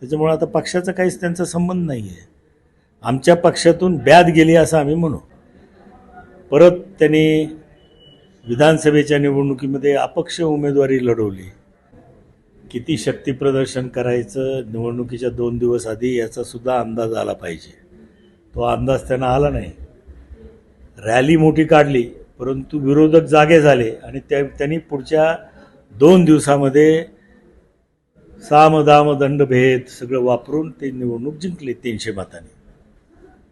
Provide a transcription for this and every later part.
त्याच्यामुळे आता पक्षाचा काहीच त्यांचा संबंध नाही आहे आमच्या पक्षातून ब्याद गेली असं आम्ही म्हणू. परत त्यांनी विधानसभेच्या निवडणुकीमध्ये अपक्ष उमेदवारी लढवली. किती शक्ती प्रदर्शन करायचं निवडणुकीच्या दोन दिवस आधी याचासुद्धा अंदाज आला पाहिजे. तो अंदाज त्यांना आला नाही. रॅली मोठी काढली परंतु विरोधक जागे झाले आणि त्या त्यांनी पुढच्या दोन दिवसामध्ये साम दाम दंड भेद सगळं वापरून ते निवडणूक जिंकले तीनशे मतांनी.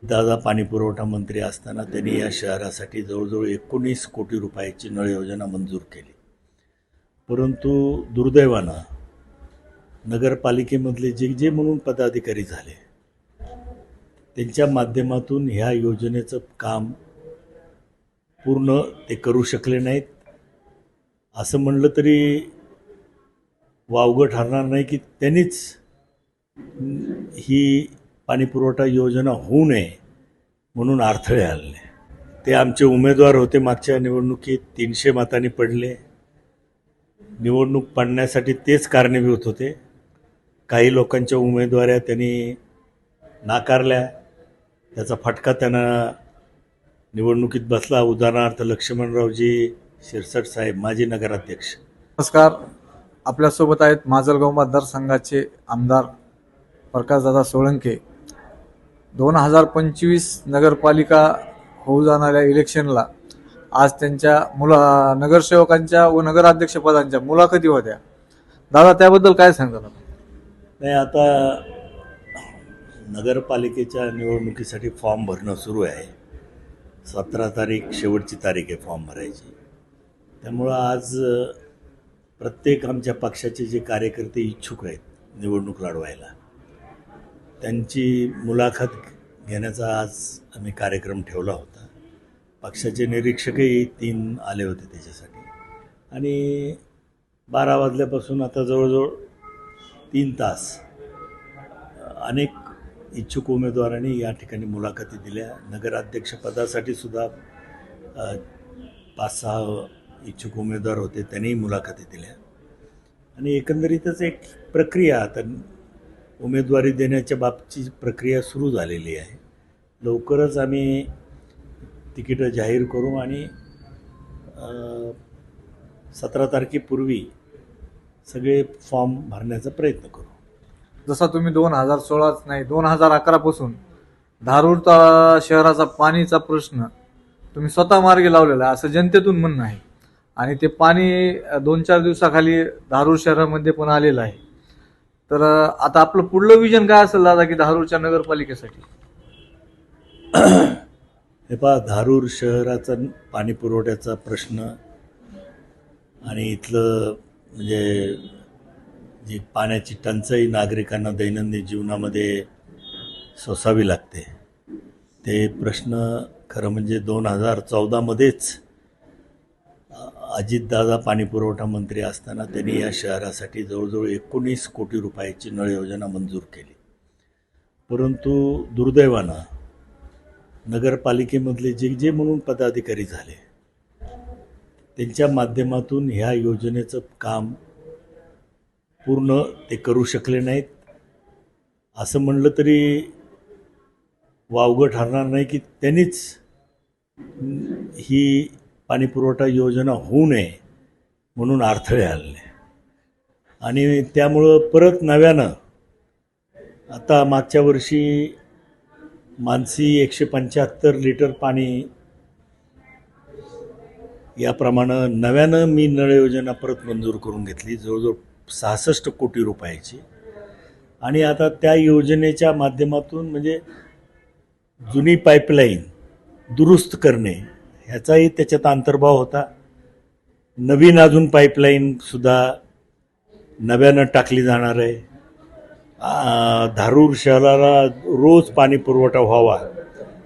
दादा पाणी पुरवठा मंत्री असताना त्यांनी या शहरासाठी जवळजवळ एकोणीस कोटी रुपयाची नळ योजना मंजूर केली. परंतु दुर्दैवानं नगरपालिकेमधले जे जे म्हणून पदाधिकारी झाले त्यांच्या माध्यमातून ह्या योजनेचं काम पूर्ण ते करू शकले नाहीत. असं म्हणलं तरी वावगं ठरणार नाही की त्यांनीच ही पाणीपुरवठा योजना होऊ नये म्हणून अडथळे आणले. ते आमचे उमेदवार होते मागच्या निवडणुकीत तीनशे मतांनी पडले. निवडणूक पडण्यासाठी तेच कारणीभूत होते. काही लोकांच्या उमेदवाऱ्या त्यांनी नाकारल्या. त्याचा फटका त्यांना निवडणुकीत बसला. उदाहरणार्थ लक्ष्मणरावजी शिरसट साहेब माजी नगराध्यक्ष. नमस्कार. आपल्यासोबत आहेत माजलगाव मतदारसंघाचे आमदार प्रकाशदादा सोळंके. दोन हजार पंचवीस नगरपालिका होऊ जाणाऱ्या इलेक्शनला आज त्यांच्या मुला नगरसेवकांच्या व नगराध्यक्षपदांच्या मुलाखती होत्या. दादा त्याबद्दल काय सांगतात नाही आता नगरपालिकेच्या निवडणुकीसाठी फॉर्म भरणं सुरू आहे. सतरा तारीख शेवटची तारीख आहे फॉर्म भरायची. त्यामुळं आज प्रत्येक आमच्या पक्षाचे जे कार्यकर्ते इच्छुक आहेत निवडणूक लढवायला त्यांची मुलाखत घेण्याचा आज आम्ही कार्यक्रम ठेवला होता. पक्षाचे निरीक्षकही तीन आले होते त्याच्यासाठी. आणि बारा वाजल्यापासून आता जवळजवळ तीन तास अनेक इच्छुक उमेदवारांनी या ठिकाणी मुलाखती दिल्या. नगराध्यक्षपदासाठी सुद्धा पाच सहा इच्छुक उमेदवार होते त्यांनीही मुलाखती दिल्या. आणि एकंदरीतच एक प्रक्रिया आता उमेदवारी देण्याच्या बाबतची प्रक्रिया सुरू झालेली आहे. लवकरच आम्ही तिकीटं जाहीर करू आणि सतरा तारखेपूर्वी सगळे फॉर्म भरण्याचा प्रयत्न करू. जसा तुम्ही दोन हजार सोळाच नाही दोन हजार अकरापासून धारूर शहराचा पाणीचा प्रश्न तुम्ही स्वतः मार्गी लावलेला आहे असं जनतेतून म्हणणं आहे. आणि ते पाणी दोन चार दिवसाखाली धारूर शहरामध्ये पण आलेलं आहे. तर आता आपलं पुढलं विजन काय असेल दादा की धारूरच्या नगरपालिकेसाठी? हे पहा धारूर शहराचा पाणी पुरवठ्याचा प्रश्न आणि इथलं म्हणजे जी पाण्याची टंचाई नागरिकांना दैनंदिन जीवनामध्ये सोसावी लागते. ते प्रश्न खरं म्हणजे दोन हजार चौदामध्येच अजितदादा पाणी पुरवठा मंत्री असताना त्यांनी या शहरासाठी जवळजवळ एकोणीस कोटी रुपयाची नळ योजना मंजूर केली. परंतु दुर्दैवानं नगरपालिकेमधले जे जे म्हणून पदाधिकारी झाले त्यांच्या माध्यमातून ह्या योजनेचं काम पूर्ण ते करू शकले नाहीत. असं म्हणलं तरी वावगं ठरणार नाही की त्यांनीच ही पाणीपुरवठा योजना होऊ नये म्हणून अडथळे आले. आणि त्यामुळं परत नव्यानं आता मागच्या वर्षी मानसी एकशे पंच्याहत्तर लिटर पाणी याप्रमाणे नव्यानं मी नळ योजना परत मंजूर करून घेतली जवळजवळ सहासष्ट कोटी रुपयाची. आणि आता त्या योजनेच्या माध्यमातून म्हणजे जुनी पाईपलाईन दुरुस्त करणे ह्याचाही त्याच्यात अंतर्भाव होता. नवीन अजून पाईपलाईनसुद्धा नव्यानं टाकली जाणार आहे. धारूर शहराला रोज पाणी पुरवठा व्हावा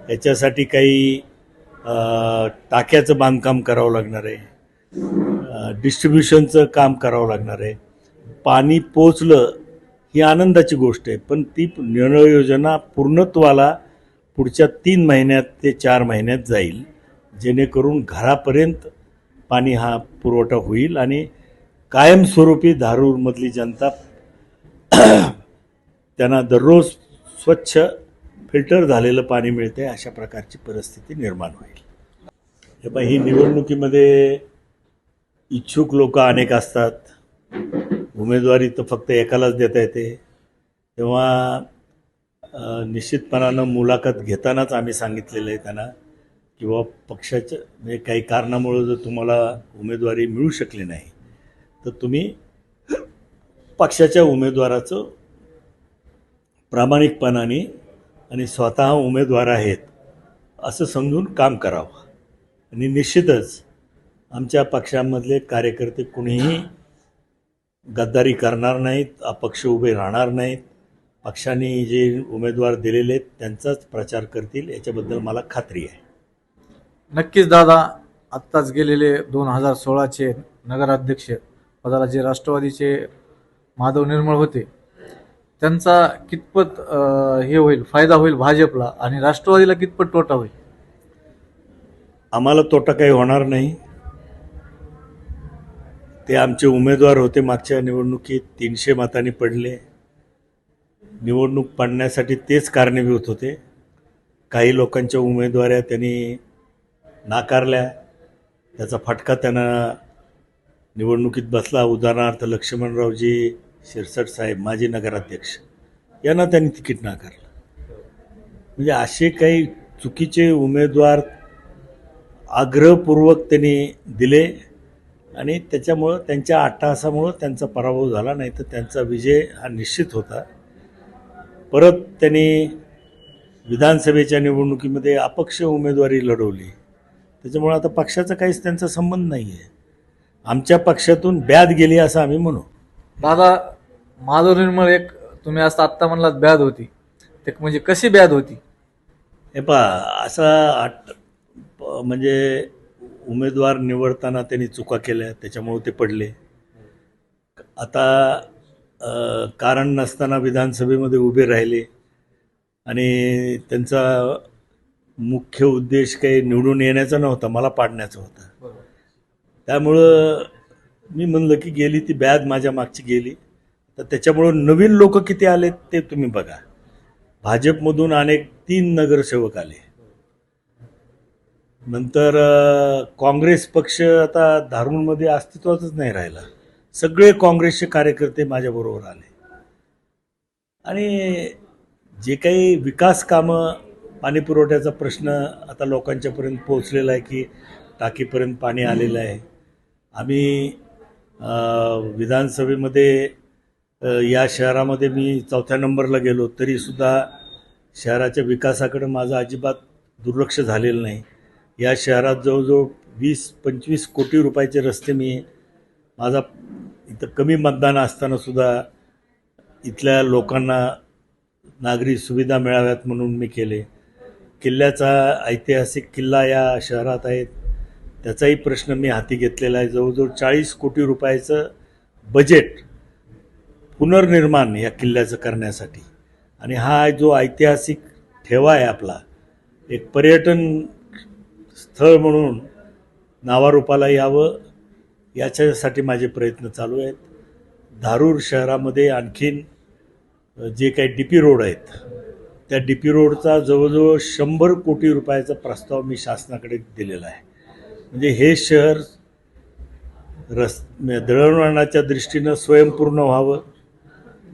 याच्यासाठी काही टाक्याचं बांधकाम करावं लागणार आहे. डिस्ट्रीब्युशनचं काम करावं लागणार आहे. पाणी पोचलं ही आनंदाची गोष्ट आहे पण ती निर्णय योजना पूर्णत्वाला पुढच्या तीन महिन्यात ते चार महिन्यात जाईल. जेणेकरून घरापर्यंत पाणी हा पुरवठा होईल आणि कायमस्वरूपी धारूरमधली जनता त्यांना दररोज स्वच्छ फिल्टर झालेलं पाणी मिळते अशा प्रकारची परिस्थिती निर्माण होईल. हे पण ही निवडणुकीमध्ये इच्छुक लोक अनेक असतात. उमेदवारी तर फक्त एकालाच देता येते. तेव्हा निश्चितपणानं मुलाखत घेतानाच आम्ही सांगितलेलं आहे त्यांना. किंवा पक्षाच्या म्हणजे काही कारणामुळं जर तुम्हाला उमेदवारी मिळू शकली नाही तर तुम्ही पक्षाच्या उमेदवाराचं प्रामाणिकपणाने आणि स्वतः उमेदवार आहेत असं समजून काम करावं. आणि निश्चितच आमच्या पक्षामधले कार्यकर्ते कुणीही गद्दारी करणार नाहीत अपक्ष उभे राहणार नाहीत. पक्षाने जे उमेदवार दिलेले आहेत त्यांचाच प्रचार करतील याच्याबद्दल मला खात्री आहे. नक्कीच दादा आत्ताच गेलेले दोन हजार सोळाचे नगराध्यक्ष पदाला जे राष्ट्रवादीचे माधव निर्मळ होते त्यांचा कितपत हे होईल फायदा होईल भाजपला आणि राष्ट्रवादीला कितपत तोटा होईल? आम्हाला तोटा काही होणार नाही. ते आमचे उमेदवार होते मागच्या निवडणुकीत तीनशे मतांनी पडले. निवडणूक पडण्यासाठी तेच कारणीभूत होते. काही लोकांच्या उमेदवाऱ्या त्यांनी नाकारल्या. त्याचा फटका त्यांना निवडणुकीत बसला. उदाहरणार्थ लक्ष्मणरावजी शिरसट साहेब माजी नगराध्यक्ष यांना त्यांनी तिकीट नाकारलं. म्हणजे असे काही चुकीचे उमेदवार आग्रहपूर्वक त्यांनी दिले आणि त्याच्यामुळं त्यांच्या अट्टहासामुळं त्यांचा पराभव झाला नाही तर त्यांचा विजय हा निश्चित होता. परत त्यांनी विधानसभेच्या निवडणुकीमध्ये अपक्ष उमेदवारी लढवली. त्याच्यामुळं आता पक्षाचा काहीच त्यांचा संबंध नाही आहे आमच्या पक्षातून ब्याद गेली असं आम्ही म्हणू. दादा माधव निर्मळ एक तुम्ही असं आत्ता म्हणलात ब्याद होती. ते म्हणजे कशी ब्याद होती? हे पहा असा आट प- म्हणजे उमेदवार निवडताना त्यांनी चुका केल्या त्याच्यामुळे ते पडले. आता कारण नसताना विधानसभेमध्ये उभे राहिले आणि त्यांचा मुख्य उद्देश काही निवडून येण्याचा नव्हता मला पाडण्याचा होता. त्यामुळं मी म्हणलं की गेली ती बॅद माझ्या मागची गेली. तर त्याच्यामुळं नवीन लोक किती आले ते तुम्ही बघा. भाजपमधून अनेक तीन नगरसेवक आले. नंतर काँग्रेस पक्ष आता धारूरमध्ये अस्तित्वातच नाही राहिला. सगळे काँग्रेसचे कार्यकर्ते माझ्याबरोबर आले. आणि जे काही विकास कामं पाणी पुरवठ्याचा प्रश्न आता लोकांच्यापर्यंत पोहोचलेला आहे की टाकीपर्यंत पाणी आलेलं आहे. आम्ही विधानसभेमध्ये या शहरामध्ये मी चौथ्या नंबरला गेलो तरीसुद्धा शहराच्या विकासाकडे माझं अजिबात दुर्लक्ष झालेलं नाही. या शहरात जवळजवळ वीस पंचवीस कोटी रुपयाचे रस्ते मी माझा इथं कमी मतदान असतानासुद्धा इथल्या लोकांना नागरी सुविधा मिळाव्यात म्हणून मी केले. किल्ल्याचा ऐतिहासिक किल्ला या शहरात आहेत त्याचाही प्रश्न मी हाती घेतलेला आहे. जवळजवळ चाळीस कोटी रुपयाचं बजेट पुनर्निर्माण या किल्ल्याचं करण्यासाठी. आणि हा जो ऐतिहासिक ठेवा आहे आपला एक पर्यटन स्थळ म्हणून नावारूपाला यावं. याच्यासाठी माझे प्रयत्न चालू आहेत. धारूर शहरामध्ये आणखीन जे काही डी पी रोड आहेत त्या डी पी रोडचा जवळजवळ शंभर कोटी रुपयाचा प्रस्ताव मी शासनाकडे दिलेला आहे. म्हणजे हे शहर रस दळणवळणाच्या दृष्टीनं स्वयंपूर्ण व्हावं.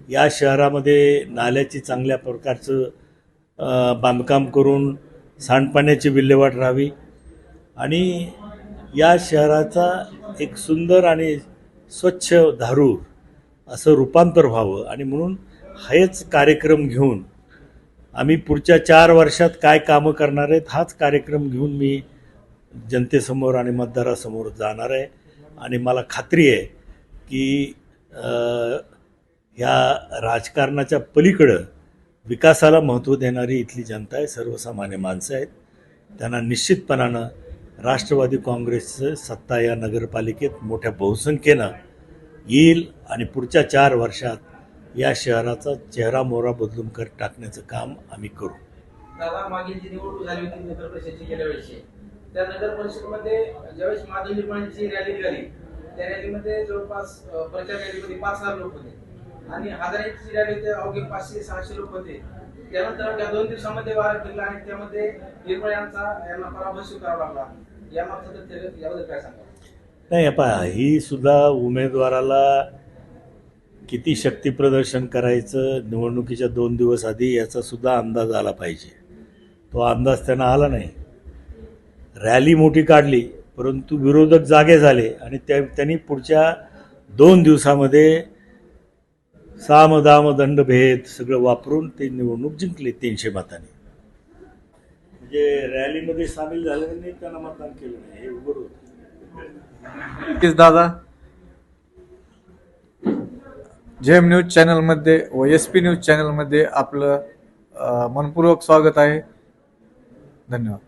या शहरामध्ये नाल्याची चांगल्या प्रकारचं बांधकाम करून सांडपाण्याची विल्हेवाट राहावी. आणि या शहराचा एक सुंदर आणि स्वच्छ धारूर असं रूपांतर व्हावं. आणि म्हणून हेच कार्यक्रम घेऊन आम्ही पुढच्या चार वर्षात काय कामं करणार आहेत हाच कार्यक्रम घेऊन मी जनतेसमोर आणि मतदारासमोर जाणार आहे. आणि मला खात्री आहे की ह्या राजकारणाच्या पलीकडं विकासाला महत्त्व देणारी इथली जनता आहे सर्वसामान्य माणसं आहेत. त्यांना निश्चितपणानं राष्ट्रवादी काँग्रेसचं सत्ता या नगरपालिकेत मोठ्या बहुसंख्येनं येईल आणि पुढच्या चार वर्षात या शहराचा चेहरा मोहरा बदलून कर टाकण्याचं काम आम्ही करू. दादा मागील जी निवडणूक झाली होती नगर परिषदची गेल्या वेळेची त्या नगर परिषदमध्ये ज्यावेळेस माधव निर्माणची रॅली निघाली त्या रॅलीमध्ये जवळपास प्रचार रॅलीमध्ये पाच हजार लोक होते. आणि हजाराची रॅली होते अवघे पाचशे सहाशे लोक होते. त्यानंतर त्या दोन दिवसामध्ये वारा फिरला आणि त्यामध्ये निर्मळ यांचा यांना पराभव स्वीकारावा लागला. यामागचं तथ्य याबद्दल काय सांगा नाही पहा ही सुद्धा उमेदवाराला किती शक्ती प्रदर्शन करायचं निवडणुकीच्या दोन दिवस आधी याचासुद्धा अंदाज आला पाहिजे. तो अंदाज त्यांना आला नाही. रॅली मोठी काढली परंतु विरोधक जागे झाले आणि त्या त्यांनी पुढच्या दोन दिवसामध्ये साम दाम दंडभेद सगळं वापरून ते निवडणूक जिंकले तीनशे मतांनी. म्हणजे रॅलीमध्ये सामील झाल्याने त्यांना मतदान केलं नाही हे उघड होतं. दादा. जेम न्यूज चॅनलमध्ये व एस पी न्यूज चॅनलमध्ये आपलं मनपूर्वक स्वागत आहे. धन्यवाद.